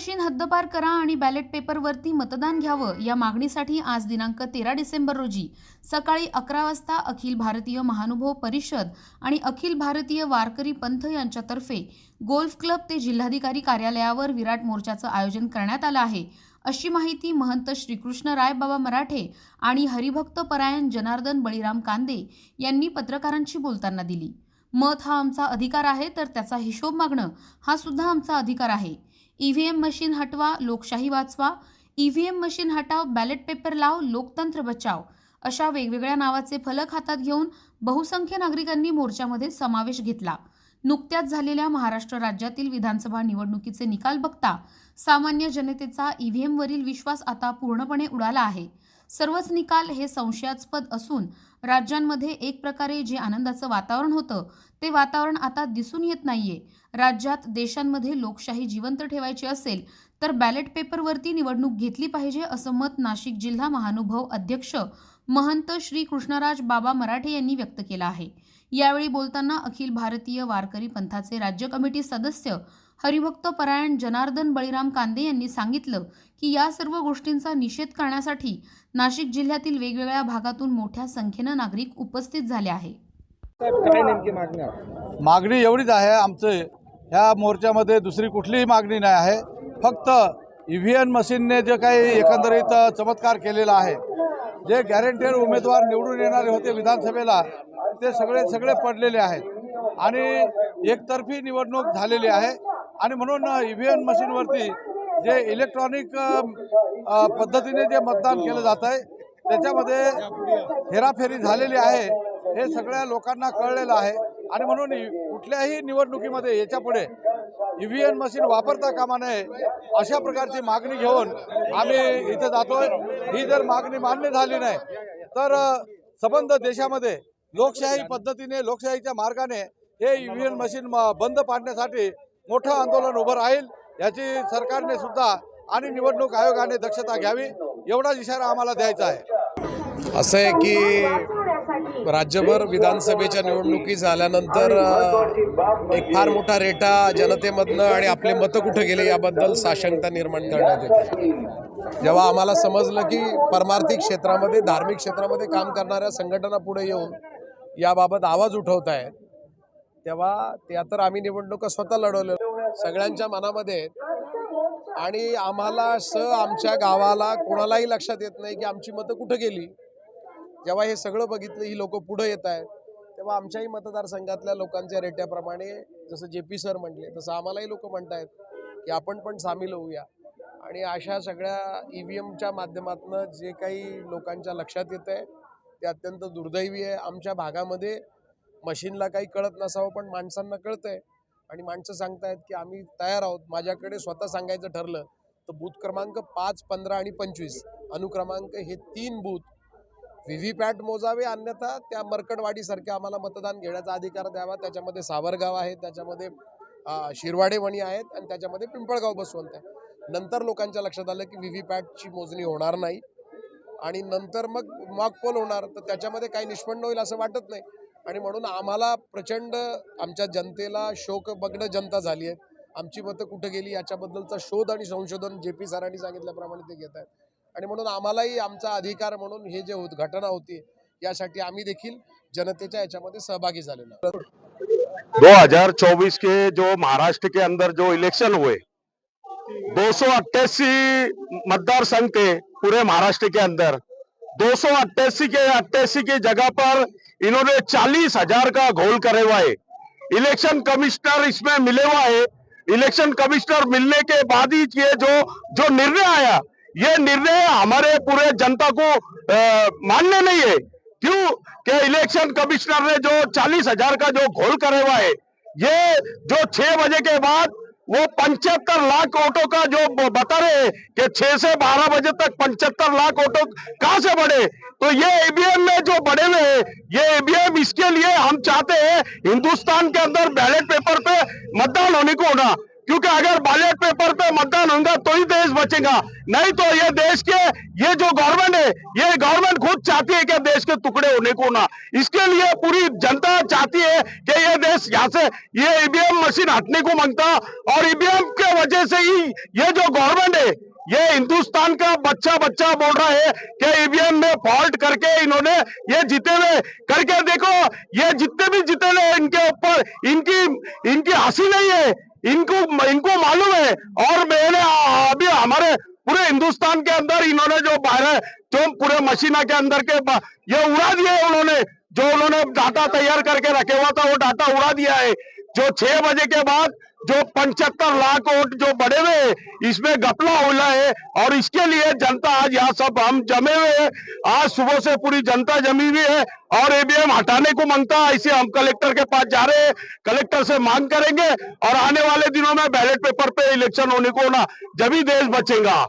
Machine हद्दपार करा आणि बॅलेट पेपरवरती मतदान घ्यावं या मागणीसाठी आज दिनांक तेरा डिसेंबर रोजी सकाळी अकरा वाजता अखिल भारतीय महानुभव परिषद आणि अखिल भारतीय वारकरी पंथ यांच्यातर्फे गोल्फ क्लब ते जिल्हाधिकारी कार्यालयावर विराट मोर्चाचं आयोजन करण्यात आलं आहे. अशी माहिती महंत श्रीकृष्ण राय बाबा मराठे आणि हरिभक्त परायण जनार्दन बळीराम कांदे यांनी पत्रकारांशी बोलताना दिली. मत हा आमचा अधिकार आहे तर त्याचा हिशोब मागणं हा सुद्धा आमचा अधिकार आहे. ईव्हीएम मशीन हटवा लोकशाही वाचवा. ईव्हीएम मशीन हटाव बॅलेट पेपर लाव लोकतंत्र बचाव. अशा वेगवेगळ्या नावाचे फलक हातात घेऊन बहुसंख्य नागरिकांनी मोर्चामध्ये समावेश घेतला. नुकत्याच झालेल्या महाराष्ट्र राज्यातील विधानसभा निवडणुकीचे निकाल बघता सामान्य जनतेचा ईव्हीएमवरील विश्वास आता पूर्णपणे उडाला आहे. सर्वच निकाल हे संशयास्पद असून राज्यांमध्ये एक प्रकारे जे आनंदाचं वातावरण होतं ते वातावरण आता दिसून येत नाहीये. राज्यात देशांमध्ये लोकशाही जिवंत ठेवायची असेल तर बॅलेट पेपरवरती निवडणूक घेतली पाहिजे असं मत नाशिक जिल्हा महानुभव अध्यक्ष महंत श्री कृष्णराज बाबा मराठे यांनी व्यक्त केलं आहे. यावेळी बोलताना अखिल भारतीय वारकरी पंथाचे राज्य कमिटी सदस्य हरिभक्त परायण जनार्दन बळीराम कांदे यांनी सांगितलं की या सर्व गोष्टींचा निषेध करण्यासाठी नाशिक जिल्ह्यातील वेगवेगळ्या भागातून मोठ्या संख्येनं नागरिक उपस्थित झाले आहे? मागणी एवढीच आहे आमचं ह्या मोर्चामध्ये दुसरी कुठलीही मागणी नाही आहे. फक्त ई व्ही एम मशीनने जे काही एकंदरीत चमत्कार केलेला आहे जे गॅरंटेड उमेदवार निवडून येणारे होते विधानसभेला ते सगळे सगळे पडलेले आहेत. आणि एकतर्फी निवडणूक झालेली आहे. आणि म्हणून ई व्ही एम मशीनवरती जे इलेक्ट्रॉनिक पद्धतीने जे मतदान केलं जात आहे त्याच्यामध्ये हेराफेरी झालेली आहे. हे सगळ्या लोकांना कळलेलं आहे. आणि म्हणून कुठल्याही निवडणुकीमध्ये याच्यापुढे व्ही मशीन वापरता कामा नये अशा प्रकारची मागणी घेऊन आम्ही इथे जातोय. ही जर मागणी मान्य झाली नाही तर संबंध देशामध्ये लोकशाही पद्धतीने लोकशाहीच्या मार्गाने हे ईव्हीएम व्ही मशीन बंद पाडण्यासाठी मोठं आंदोलन उभं राहील याची सरकारने सुद्धा आणि निवडणूक आयोगाने दक्षता घ्यावी एवढाच इशारा आम्हाला द्यायचा आहे. असं आहे की राज्यभर विधानसभेच्या निवडणुकी झाल्यानंतर एक फार मोठा रेटा जनतेमधनं आणि आपले मतं कुठं गेले याबद्दल साशंकता निर्माण करण्यात येते. जेव्हा आम्हाला समजलं की परमार्थिक क्षेत्रामध्ये धार्मिक क्षेत्रामध्ये काम करणाऱ्या संघटना पुढे येऊन याबाबत आवाज उठवत आहेत तेव्हा त्या तर आम्ही निवडणुका स्वतः लढवल्या सगळ्यांच्या मनामध्ये आणि आम्हाला स आमच्या गावाला कोणालाही लक्षात येत नाही की आमची मतं कुठं गेली. जेव्हा हे सगळं बघितलं ही लोक पुढे येत आहेत तेव्हा आमच्याही मतदारसंघातल्या लोकांच्या रेट्याप्रमाणे जसं जे पी सर म्हटले तसं आम्हालाही लोक म्हणत आहेत की आपण पण सामील होऊया. आणि अशा सगळ्या ई व्ही एमच्या माध्यमातून जे काही लोकांच्या लक्षात येत आहे ते अत्यंत दुर्दैवी आहे. आमच्या भागामध्ये मशीनला काही कळत नसावं पण माणसांना कळतं आहे आणि माणसं सांगतायत की आम्ही तयार आहोत. माझ्याकडे स्वतः सांगायचं ठरलं तर बूथ क्रमांक पाच पंधरा आणि पंचवीस. अनुक्रमांक हे तीन बूथ व्ही व्ही पॅट मोजावे अन्यथा त्या मरकडवाडीसारख्या आम्हाला मतदान घेण्याचा अधिकार द्यावा. त्याच्यामध्ये सावरगाव आहे त्याच्यामध्ये शिरवाडे वणी आहेत आणि त्याच्यामध्ये पिंपळगाव बसवंत आहे. नंतर लोकांच्या लक्षात आलं की व्ही व्ही पॅटची मोजणी होणार नाही आणि नंतर मग मॉक पोल होणार. तर त्याच्यामध्ये काही निष्पन्न होईल असं वाटत नाही. आणि म्हणून आम्हाला प्रचंड आमच्या जनतेला शोक बघणं जनता झाली आहे. आमची मतं कुठं गेली याच्याबद्दलचा शोध आणि संशोधन जे पी सरांनी सांगितल्याप्रमाणे ते घेत आहेत. आणि म्हणून आम्हालाही आमचा अधिकार म्हणून हे जे होत घटना होती यासाठी आम्ही देखील जनतेच्या याच्यामध्ये सहभागी झालेलो दो हजार चौबीस के जो महाराष्ट्र के अंदर जो इलेक्शन हुए दो मतदार संघ थे पूरे महाराष्ट्र के अंदर दो के अट्ठासी की जगह पर इन्होंने चालीस हजार का घोल करे हुआ है इलेक्शन कमिश्नर इसमें मिले हुआ है। इलेक्शन कमिश्नर मिलने के बाद ही ये जो जो निर्णय आया ये निर्णय हमारे पूरे जनता को मान्य नहीं है। क्यों? कि इलेक्शन कमिश्नर ने जो चालीस हज़ार का जो घोल करे हुआ है, ये जो छह बजे के बाद वो पंचहत्तर लाख ऑटो का जो बता रहे कि छह से बारह बजे तक पंचहत्तर लाख ऑटो कहाँ से बढ़े? तो ये ईवीएम में जो बढ़े हुए हैं, ये ईवीएम इसके लिए हम चाहते हैं हिंदुस्तान के अंदर बैलेट पेपर पे मतदान होने को होना क्योंकि अगर बैलेट पेपर पे मतदान होगा तो ही देश बचेगा। नहीं तो ये देश के, ये जो गवर्नमेंट है, ये गवर्नमेंट खुद चाहती है कि देश के टुकड़े होने को ना। इसके लिए पूरी जनता चाहती है कि ये देश यहाँ से, ये ईवीएम मशीन हटने को माँगता। और ईवीएम के वजह से ही ये जो गवर्नमेंट है, ये हिंदुस्तान का बच्चा बच्चा बोल रहा है कि ईवीएम में फॉल्ट करके इन्होंने ये जीते हुए। करके देखो, ये जितने भी जीते हुए इनके ऊपर, इनकी इनकी हँसी नहीं है। इनको इनको मालूम है। और मेरे अभी हमारे पूरे हिंदुस्तान के अंदर इन्होंने जो बाहर जो पूरे मशीना के अंदर के ये उड़ा दिए उन्होंने। जो उन्होंने डाटा तैयार करके रखे हुआ था, वो डाटा उड़ा दिया है। जो छह बजे के बाद जो पंचहत्तर लाख वोट जो बढ़े हुए हैं, इसमें गपला हुआ है और इसके लिए जनता आज यहाँ सब हम जमे हुए हैं। आज सुबह से पूरी जनता जमी हुई है और ईवीएम हटाने को माँगता है इसे हम कलेक्टर के पास जा रहे हैं। कलेक्टर से मांग करेंगे और आने वाले दिनों में बैलेट पेपर पे इलेक्शन होने को ना जब ही देश बचेगा।